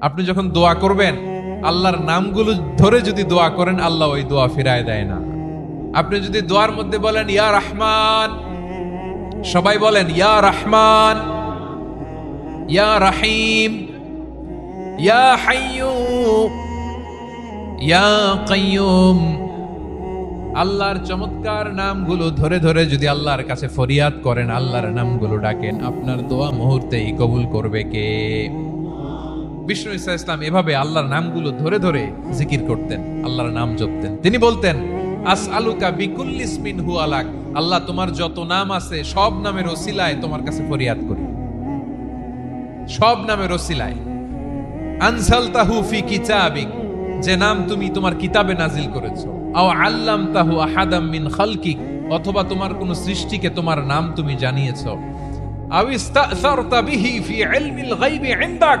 আপনি যখন দোয়া করবেন, আল্লাহর নামগুলো ধরে যদি দোয়া করেন, আল্লাহ ওই দোয়া ফিরায় দেয় না। আপনি যদি দোয়ার মধ্যে বলেন, ইয়া রহমান, সবাই বলেন, ইয়া রহমান, ইয়া রাহিম, ইয়া হাইয়ু, ইয়া কাইয়ুম, আল্লাহর চমৎকার নামগুলো ধরে ধরে যদি আল্লাহর কাছে ফরিয়াদ করেন, আল্লাহর নামগুলো ডাকেন, আপনার দোয়া মুহূর্তেই কবুল করবে কে? বিষ্ণু ইসা ইসলাম এভাবে আল্লাহর নামগুলো ধরে ধরে জিকির করতেন, আল্লাহর নাম জপতেন। তিনি বলতেন আস আলুকা বিকুল্লিস মিন হু আলাক আল্লাহ তোমার যত নাম আছে সব নামের ওসিলায় তোমার কাছে ফরিয়াদ করি। সব নামের ওসিলায়। আনসালতাহু ফি কিতাবিক। যে নাম তুমি তোমার কিতাবে নাজিল করেছ। আও আল্লাম তাহু আহাদাম মিন খালকিক। অথবা তোমার কোন সৃষ্টিকে তোমার নাম তুমি জানিয়েছো। আও ইস্তাসারতা বিহি ফি ইলমিল গায়বি ইনদাক।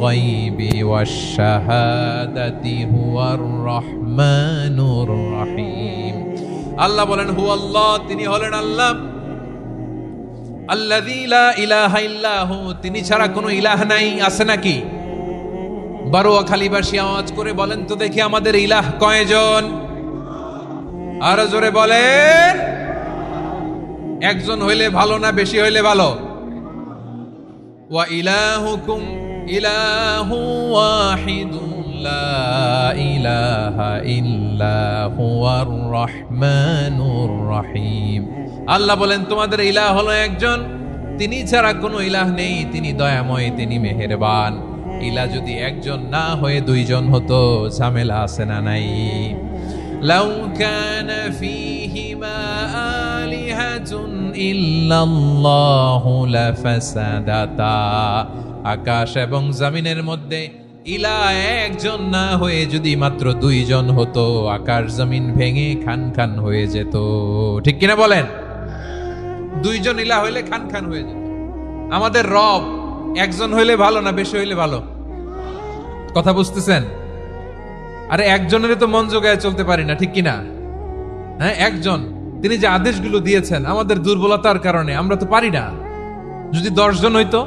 ওয়াশ শাহাদাতি হুয়ার রহমানুর রহিম আল্লাহ বলেন হুয়াল্লাহ তিনি হলেন আল্লাহ। আল্লাযী লা ইলাহা ইল্লাহু, তিনি ছাড়া কোনো ইলাহ নাই, আছে নাকি? বারোয়া খালিবাসী আওয়াজ করে বলেন, তো দেখি আমাদের ইলাহ কয়জন? আরও জোরে বলেন, একজন হইলে ভালো না বেশি হইলে ভালো? ওয়া ইলাহুকুম ইলাহু ওয়াহিদুন লা ইলাহা ইল্লা হুয়ার রহমানুর রহিম আল্লাহ বলেন তোমাদের ইলাহ হলো একজন তিনি ছাড়া কোনো ইলাহ নেই তিনি দয়াময় তিনি মেহেরবান ইলা যদি একজন না হয়ে দুইজন হতো ঝামেলা আছে না নাই لو كان فيهما آلهة إلا الله لفسدتا আকাশ এবং জমিনের মধ্যে ইলা একজন না হয়ে যদি মাত্র দুইজন হতো, আকাশ জমিন ভেঙে খান খান হয়ে যেত। ঠিক কিনা বলেন? দুইজন ইলা হইলে খান খান হয়ে যেত। আমাদের রব একজন হইলে ভালো না বেশি হইলে ভালো? কথা বুঝতেছেন? আরে একজনের তো মন জোগায় চলতে পারি না, ঠিক কিনা? হ্যাঁ একজন। তিনি যে আদেশগুলো দিয়েছেন, আমাদের দুর্বলতার কারণে আমরা তো পারি না। যদি দশজন হইতো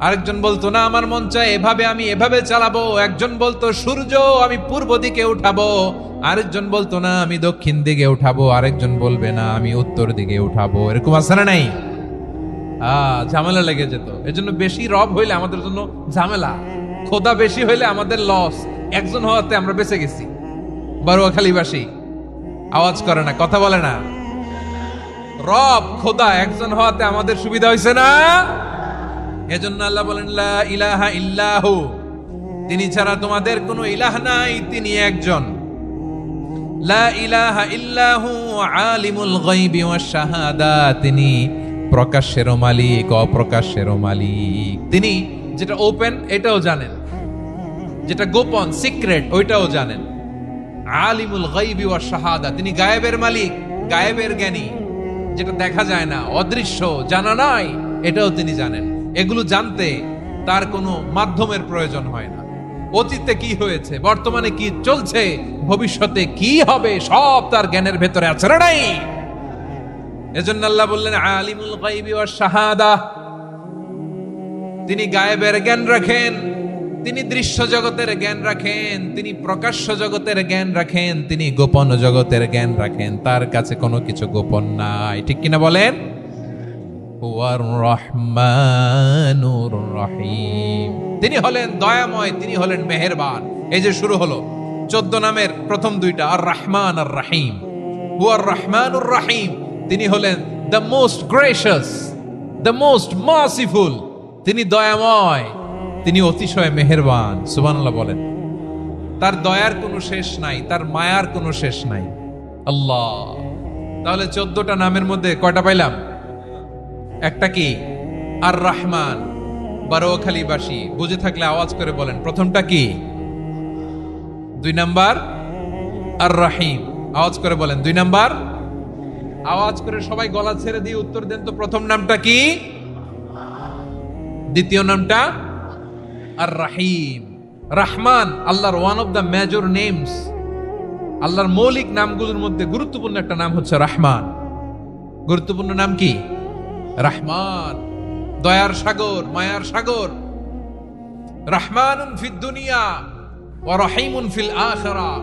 আরেকজন বলতো, না, আমার মন চায় এভাবে আমি এভাবে চালাবো। একজন বলতো, সূর্য, আমি পূর্ব দিকে উঠাবো। আরেকজন বলতো, না, আমি দক্ষিণ দিকে উঠাবো। আরেকজন বলবে, না, আমি উত্তর দিকে উঠাবো। এরকম আছে না নাই? ঝামেলা লেগে যেত। এজন্য বেশি রব হইলে আমাদের জন্য ঝামেলা। খোদা বেশি হইলে আমাদের লস। একজন হওয়াতে আমরা বেঁচে গেছি। বারুয়াখালীবাসী, আওয়াজ করে না, কথা বলে না। রব, খোদা, একজন হওয়াতে আমাদের সুবিধা হয়েছে না? এজন্য আল্লাহ বলেন, লা ইলাহা ইল্লাহু। তিনি ছাড়া তোমাদের কোনো ইলাহ নাই, তিনি একজন। লা ইলাহা ইল্লাহু আলিমুল গায়বি ওয়াশ শাহাদা। তিনি প্রকাশ্যেরও মালিক অপ্রকাশ্যেরও মালিক। তিনি যেটা ওপেন এটাও জানেন। যেটা গোপন সিক্রেট ওইটাও জানেন। আলিমুল গাইবি ওয়াশ শাহাদা। তিনি গায়েবের মালিক, গায়েবের জ্ঞানী। যেটা দেখা যায় না, অদৃশ্য, জানা নাই, এটাও তিনি জানেন। এগুলো জানতে তার কোনো মাধ্যমের প্রয়োজন হয় না। অতীতে কি হয়েছে, বর্তমানে কি চলছে, ভবিষ্যতে কি হবে, সব তার জ্ঞানের ভেতরে আছে নাই? এজন্য আল্লাহ বললেন, আলিমুল গাইবি ওয়াশ শাহাদা। তিনি গায়েবের জ্ঞান রাখেন, তিনি দৃশ্য জগতের জ্ঞান রাখেন, তিনি প্রকাশ্য জগতের জ্ঞান রাখেন, তিনি গোপন জগতের জ্ঞান রাখেন। তার কাছে কোনো কিছু গোপন নাই। ঠিক কিনা বলেন? রহিম। তিনি হলেন দয়াময়, তিনি হলেন মেহেরবান। এই যে শুরু হলো, চোদ্দ নামের প্রথম দুইটা, আর রহমান আর রাহিম। হুয়ার রহমানুর রাহিম, তিনি হলেন the most gracious the most merciful তিনি দয়াময়, তিনি অতিশয় মেহেরবান, সুবহানাল্লাহ বলেন। তার দয়ার কোনো শেষ নাই, তার মায়ার কোনো শেষ নাই। আল্লাহ। তাহলে চোদ্দটা নামের মধ্যে কয়টা পাইলাম? একটা কি? আর রহমান বারোখালীবাসী বুঝে থাকলে আওয়াজ করে বলেন, প্রথমটা কি? দুই নাম্বার আর রাহিম আওয়াজ করে বলেন, দুই নাম্বার। আওয়াজ করে সবাই গলা ছেড়ে দিয়ে উত্তর দেন তো, প্রথম নামটা কি? দ্বিতীয় নামটা আর রাহিম রাহমান, আল্লাহর one of the major names আল্লাহর মৌলিক নামগুলোর মধ্যে গুরুত্বপূর্ণ একটা নাম হচ্ছে রাহমান। গুরুত্বপূর্ণ নাম কি? রাহমান, দয়ার সাগর, মায়ার সাগর। রাহমানুন ফিদ দুনিয়া ও রহিমুন ফিল আখরা।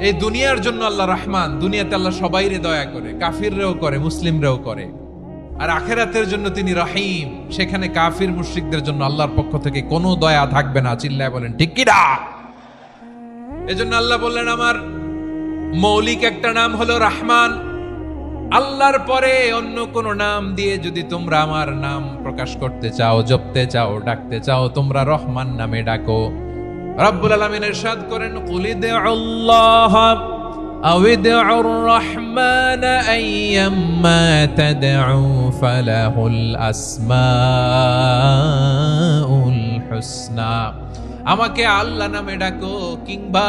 এই দুনিয়ার জন্য আল্লাহ রাহমান, দুনিয়াতে আল্লাহ সবাইরে দয়া করে, কাফিররেও করে, মুসলিমরেও করে। আর আখেরাতের জন্য তিনি রহিম, সেখানে কাফির মুশরিকদের জন্য আল্লাহর পক্ষ থেকে কোনো দয়া থাকবে না, চিল্লায় বলেন, ঠিক কি না? এজন্য আল্লাহ বললেন, আমার মৌলিক একটা নাম হলো রাহমান। আল্লাহর পরে অন্য কোনো নাম দিয়ে যদি তোমরা আমার নাম প্রকাশ করতে চাও, জপতে চাও, ডাকতে চাও, তোমরা রহমান নামে ডাকো। রব্বুল আলমিন এরশাদ করেন কুলিদে আল্লাহ আউদ রহমান আইয়াম্মা তাদউ ফালাহুল আসমাউল হুসনা। আমাকে আল্লাহ নামে ডাকো, কিংবা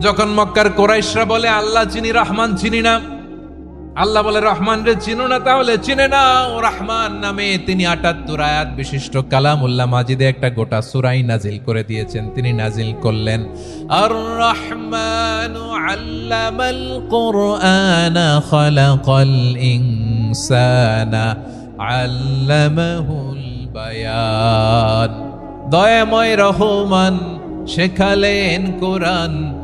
যখন মক্কার কোরাইশরা বলে, আল্লাহ চিনি রহমান চিনি না। আল্লাহ বলে, রহমান রে, চিনো না তাহলে? চিনে না ও রহমান নামে। তিনি আটাত্তর আয়াত বিশিষ্ট কালামুল্লাহ মাজিদে একটা গোটা সুরাই নাজিল করে দিয়েছেন। তিনি নাজিল করলেন আর রহমান আল্লামাল কোরআন খালাকাল ইনসানা আল্লামাহুল বায়ান। দয়াময় রহমান, শেখালেন কোরআন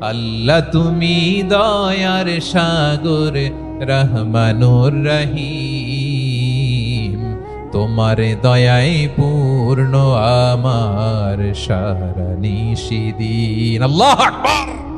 আল্লাহ তুমি দয়ার সাগর রহমানুর রহিম। তোমার দয়াই পূর্ণ আমার সারা নিশিদিন। আল্লাহ আকবার।